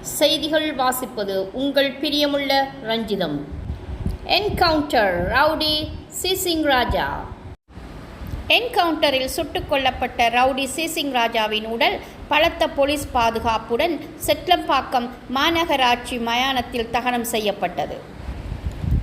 செய்திகள் வாசிப்பது உங்கள் பிரியமுள்ள ரஞ்சிதம். என்கவுண்டர் ரவுடி சிசிங் ராஜா. என்கவுண்டரில் சுட்டுக் கொல்லப்பட்ட ரவுடி சிசிங் ராஜாவின் உடல் பலத்த போலீஸ் பாதுகாப்புடன் செட்லம்பாக்கம் மாநகராட்சி மயானத்தில் தகனம் செய்யப்பட்டது.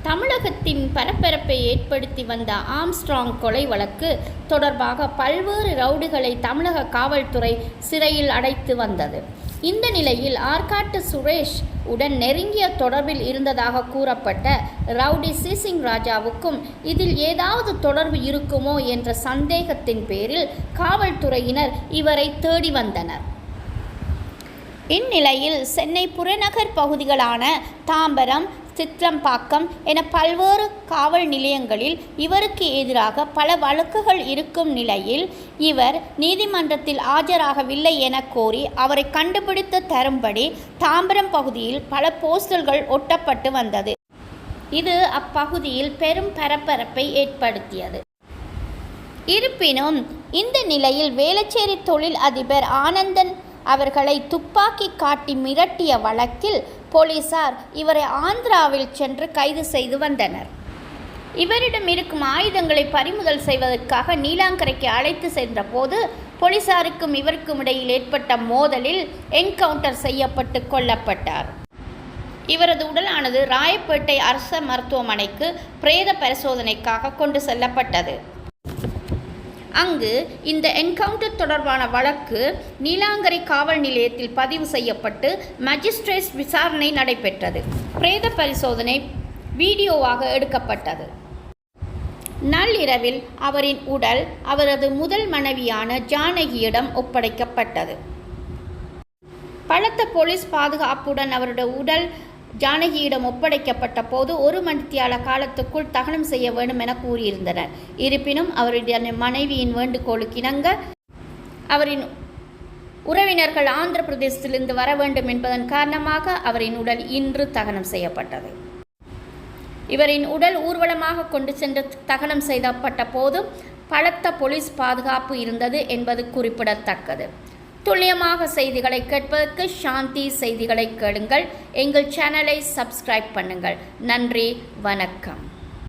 தமிழகத்தின் பரபரப்பை ஏற்படுத்தி வந்த ஆம்ஸ்ட்ராங் கொலை வழக்கு தொடர்பாக பல்வேறு ரவுடிகளை தமிழக காவல்துறை சிறையில் அடைத்து வந்தது. இந்த நிலையில் ஆற்காட்டு சுரேஷ் உடன் நெருங்கிய தொடர்பில் இருந்ததாக கூறப்பட்ட ரவுடி சிசிங் ராஜாவுக்கும் இதில் ஏதாவது தொடர்பு இருக்குமோ என்ற சந்தேகத்தின் பேரில் காவல்துறையினர் இவரை தேடி வந்தனர். இந்நிலையில் சென்னை புறநகர் பகுதிகளான தாம்பரம் சித்ரம்பாக்கம் என பல்வேறு காவல் நிலையங்களில் இவருக்கு எதிராக பல வழக்குகள் இருக்கும் நிலையில் இவர் நீதிமன்றத்தில் ஆஜராகவில்லை என கோரி அவரை கண்டுபிடித்து தரும்படி தாம்பரம் பகுதியில் பல போஸ்டல்கள் ஒட்டப்பட்டு வந்தது. இது அப்பகுதியில் பெரும் பரபரப்பை ஏற்படுத்தியது. இருப்பினும் இந்த நிலையில் வேளச்சேரி தொழில் அதிபர் ஆனந்தன் அவர்களை துப்பாக்கி காட்டி மிரட்டிய வழக்கில் போலீசார் இவரை ஆந்திராவில் சென்று கைது செய்து வந்தனர். இவரிடம் இருக்கும் ஆயுதங்களை பறிமுதல் செய்வதற்காக நீலாங்கரைக்கு அழைத்து சென்றபோது போலீசாருக்கும் இவருக்கும் இடையில் ஏற்பட்ட மோதலில் என்கவுண்டர் செய்யப்பட்டு கொல்லப்பட்டார். இவரது உடலானது ராயப்பேட்டை அரச மருத்துவமனைக்கு பிரேத பரிசோதனைக்காக கொண்டு செல்லப்பட்டது. அங்கு இந்த என்கவுண்டர் தொடர்பான வழக்கு நீலாங்கரை காவல் நிலையத்தில் பதிவு செய்யப்பட்டு மஜிஸ்ட்ரேட் விசாரணை நடைபெற்றது. பிரேத பரிசோதனை வீடியோவாக எடுக்கப்பட்டது. நள்ளிரவில் அவரின் உடல் அவரது முதல் மனைவியான ஜானகியிடம் ஒப்படைக்கப்பட்டது. பலத்த போலீஸ் பாதுகாப்புடன் அவருடைய உடல் ஜானகியிடம் ஒப்படைக்கப்பட்ட போது ஒரு மணித்தியால காலத்துக்குள் தகனம் செய்ய வேண்டும் என கூறியிருந்தனர். இருப்பினும் அவருடைய மனைவியின் வேண்டுகோளுக்கிணங்க அவரின் உறவினர்கள் ஆந்திர பிரதேசத்திலிருந்து வர வேண்டும் என்பதன் காரணமாக அவரின் உடல் இன்று தகனம் செய்யப்பட்டது. இவரின் உடல் ஊர்வலமாக கொண்டு சென்று தகனம் செய்யப்பட்ட போதும் பலத்த போலீஸ் பாதுகாப்பு இருந்தது என்பது குறிப்பிடத்தக்கது. துல்லியமாக செய்திகளை கேட்பதற்கு சாந்தி செய்திகளை கேளுங்கள். எங்கள் சேனலை சப்ஸ்கிரைப் பண்ணுங்கள். நன்றி வணக்கம்.